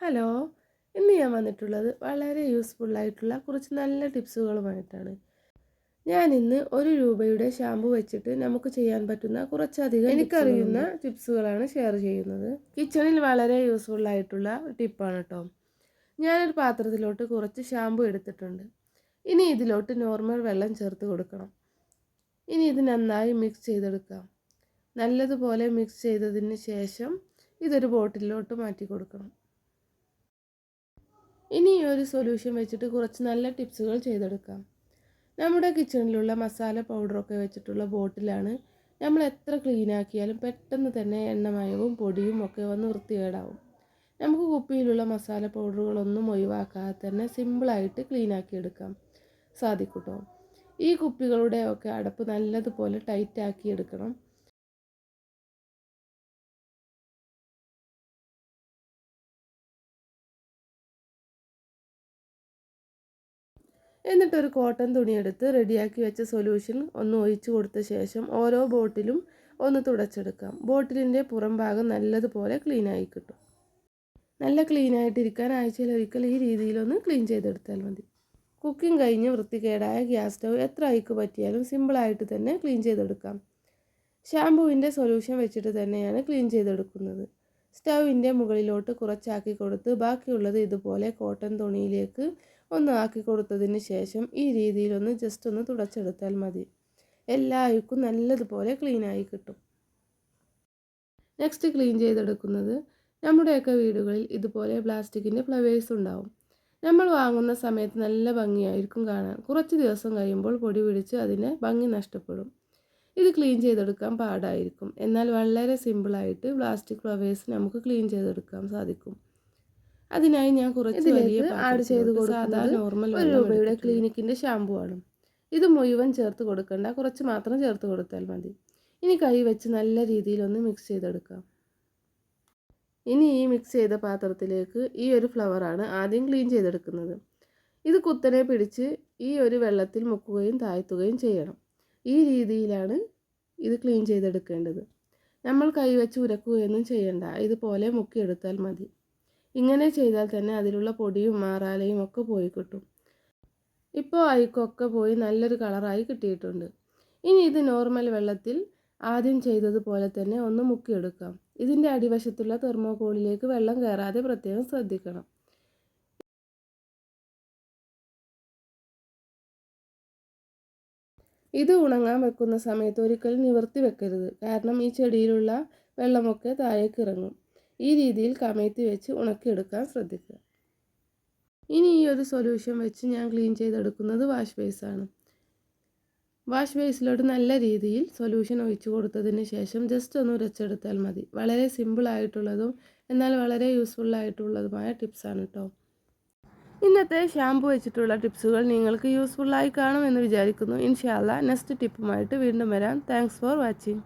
Hello ഇന്ന് ഞാൻ വന്നിട്ടുള്ളത് വളരെ യൂസ്ഫുൾ ആയിട്ടുള്ള കുറച്ച് നല്ല ടിപ്സുകളുമായിട്ടാണ്. ഞാൻ ഇന്ന് ഒരു രൂപയുടെ ഷാമ്പു വെച്ചിട്ട് നമുക്ക് ചെയ്യാൻ പറ്റുന്ന കുറച്ചധികം എനിക്കറിയുന്ന ടിപ്സുകളാണ് ഷെയർ ചെയ്യുന്നത്. കിച്ചണിൽ വളരെ യൂസ്ഫുൾ ആയിട്ടുള്ള ടിപ്പാണ് കേട്ടോ ഞാനൊരു പാത്രത്തിലോട്ട് കുറച്ച് ഷാമ്പു എടുത്തിട്ടുണ്ട്. ഇനി ഇതിലോട്ട് നോർമൽ വെള്ളം ചേർത്ത് കൊടുക്കണം. ഇനി ഇത് നന്നായി മിക്സ് ചെയ്തെടുക്കാം. നല്ലതുപോലെ മിക്സ് ചെയ്തതിന് ശേഷം ഇതൊരു ബോട്ടിലോട്ട് മാറ്റി കൊടുക്കണം. ഇനി ഈ ഒരു സൊല്യൂഷൻ വെച്ചിട്ട് കുറച്ച് നല്ല ടിപ്സുകൾ ചെയ്തെടുക്കാം. നമ്മുടെ കിച്ചണിലുള്ള മസാല പൗഡറൊക്കെ വെച്ചിട്ടുള്ള ബോട്ടിലാണ് നമ്മൾ എത്ര ക്ലീൻ ആക്കിയാലും പെട്ടെന്ന് തന്നെ എണ്ണമയവും പൊടിയും ഒക്കെ വന്ന് വൃത്തികേടാവും. നമുക്ക് കുപ്പിയിലുള്ള മസാല പൗഡറുകളൊന്നും ഒഴിവാക്കാതെ തന്നെ സിമ്പിളായിട്ട് ക്ലീൻ ആക്കി എടുക്കാം. സാധിക്കും ഈ കുപ്പികളുടെ ഒക്കെ അടപ്പ് നല്ലതുപോലെ ടൈറ്റ് ആക്കി എടുക്കണം. എന്നിട്ടൊരു കോട്ടൺ തുണിയെടുത്ത് റെഡിയാക്കി വെച്ച സൊല്യൂഷൻ ഒന്ന് ഒഴിച്ചു കൊടുത്ത ശേഷം ഓരോ ബോട്ടിലും ഒന്ന് തുടച്ചെടുക്കാം. ബോട്ടിലിന്റെ പുറം ഭാഗം നല്ലതുപോലെ ക്ലീനായി കിട്ടും. നല്ല ക്ലീനായിട്ടിരിക്കാൻ ആഴ്ചയിൽ ഒരിക്കൽ ഈ രീതിയിലൊന്ന് ക്ലീൻ ചെയ്തെടുത്താൽ മതി. കുക്കിംഗ് കഴിഞ്ഞ് വൃത്തികേടായ ഗ്യാസ് സ്റ്റൗ എത്ര ഐക്ക് പറ്റിയാലും സിമ്പിളായിട്ട് തന്നെ ക്ലീൻ ചെയ്തെടുക്കാം. ഷാമ്പുവിന്റെ സൊല്യൂഷൻ വെച്ചിട്ട് തന്നെയാണ് ക്ലീൻ ചെയ്തെടുക്കുന്നത്. സ്റ്റൗവിന്റെ മുകളിലോട്ട് കുറച്ചാക്കി കൊടുത്ത് ബാക്കിയുള്ളത് ഇതുപോലെ കോട്ടൺ തുണിയിലേക്ക് ഒന്ന് ആക്കി കൊടുത്തതിന് ശേഷം ഈ രീതിയിലൊന്ന് ജസ്റ്റ് ഒന്ന് തുടച്ചെടുത്താൽ മതി. എല്ലാ നല്ലതുപോലെ ക്ലീനായി കിട്ടും. നെക്സ്റ്റ് ക്ലീൻ ചെയ്തെടുക്കുന്നത് നമ്മുടെയൊക്കെ വീടുകളിൽ ഇതുപോലെ പ്ലാസ്റ്റിക്കിന്റെ ഫ്ലവേഴ്സ് ഉണ്ടാവും. നമ്മൾ വാങ്ങുന്ന സമയത്ത് നല്ല ഭംഗിയായിരിക്കും കാണാൻ. കുറച്ച് ദിവസം കഴിയുമ്പോൾ പൊടി പിടിച്ച് അതിന്റെ ഭംഗി നഷ്ടപ്പെടും. ഇത് ക്ലീൻ ചെയ്തെടുക്കാൻ പാടായിരിക്കും. എന്നാൽ വളരെ സിമ്പിളായിട്ട് പ്ലാസ്റ്റിക് ഫ്ലവേഴ്സ് നമുക്ക് ക്ലീൻ ചെയ്തെടുക്കാൻ സാധിക്കും. അതിനായി ഞാൻ കുറച്ച് വലിയ ആഡ് ചെയ്ത് സാധാ നോർമൽ ഒരു രൂപയുടെ ക്ലിനിക്കിന്റെ ഷാമ്പു ആണ്. ഇത് മുഴുവൻ ചേർത്ത് കൊടുക്കണ്ട. കുറച്ച് മാത്രം ചേർത്ത് കൊടുത്താൽ മതി. ഇനി കൈ വെച്ച് നല്ല രീതിയിൽ ഒന്ന് മിക്സ് ചെയ്തെടുക്കാം. ഇനി ഈ മിക്സ് ചെയ്ത പാത്രത്തിലേക്ക് ഈ ഒരു ഫ്ലവറാണ് ആദ്യം ക്ലീൻ ചെയ്തെടുക്കുന്നത്. ഇത് കുത്തനെ പിടിച്ച് ഈ ഒരു വെള്ളത്തിൽ മുക്കുകയും താഴ്ത്തുകയും ചെയ്യണം. ഈ രീതിയിലാണ് ഇത് ക്ലീൻ ചെയ്തെടുക്കേണ്ടത്. നമ്മൾ കൈവച്ച് ഉരക്കുകയൊന്നും ചെയ്യണ്ട. ഇതുപോലെ മുക്കിയെടുത്താൽ മതി. ഇങ്ങനെ ചെയ്താൽ തന്നെ അതിലുള്ള പൊടിയും മാറാലയും ഒക്കെ പോയി കിട്ടും. ഇപ്പോൾ അയക്കൊക്കെ പോയി നല്ലൊരു കളറായി കിട്ടിയിട്ടുണ്ട്. ഇനി ഇത് നോർമൽ വെള്ളത്തിൽ ആദ്യം ചെയ്തതുപോലെ തന്നെ ഒന്ന് മുക്കിയെടുക്കാം. ഇതിന്റെ അടിവശത്തുള്ള തെർമോകോളിലേക്ക് വെള്ളം കയറാതെ പ്രത്യേകം ശ്രദ്ധിക്കണം. ഇത് ഉണങ്ങാൻ വെക്കുന്ന സമയത്ത് ഒരിക്കലും നിവർത്തി വെക്കരുത്. കാരണം ഈ ചെടിയിലുള്ള വെള്ളമൊക്കെ താഴേക്ക് ഇറങ്ങും. ഈ രീതിയിൽ കമഴ്ത്തി വെച്ച് ഉണക്കിയെടുക്കാൻ ശ്രദ്ധിക്കുക. ഇനി ഈ ഒരു സൊല്യൂഷൻ വെച്ച് ഞാൻ ക്ലീൻ ചെയ്തെടുക്കുന്നത് വാഷ് ബേസാണ് വാഷ് ബേസിലോട്ട് നല്ല രീതിയിൽ സൊല്യൂഷൻ ഒഴിച്ചു കൊടുത്തതിന് ശേഷം ജസ്റ്റ് ഒന്ന് ഉരച്ചെടുത്താൽ മതി. വളരെ സിമ്പിൾ ആയിട്ടുള്ളതും എന്നാൽ വളരെ യൂസ്ഫുൾ ആയിട്ടുള്ളതുമായ ടിപ്സാണ് കേട്ടോ ഇന്നത്തെ ഷാമ്പു വെച്ചിട്ടുള്ള ടിപ്സുകൾ നിങ്ങൾക്ക് യൂസ്ഫുള്ളായി കാണുമെന്ന് വിചാരിക്കുന്നു. ഇൻഷാല്ല നെക്സ്റ്റ് ടിപ്പുമായിട്ട് വീണ്ടും വരാം. Thanks for watching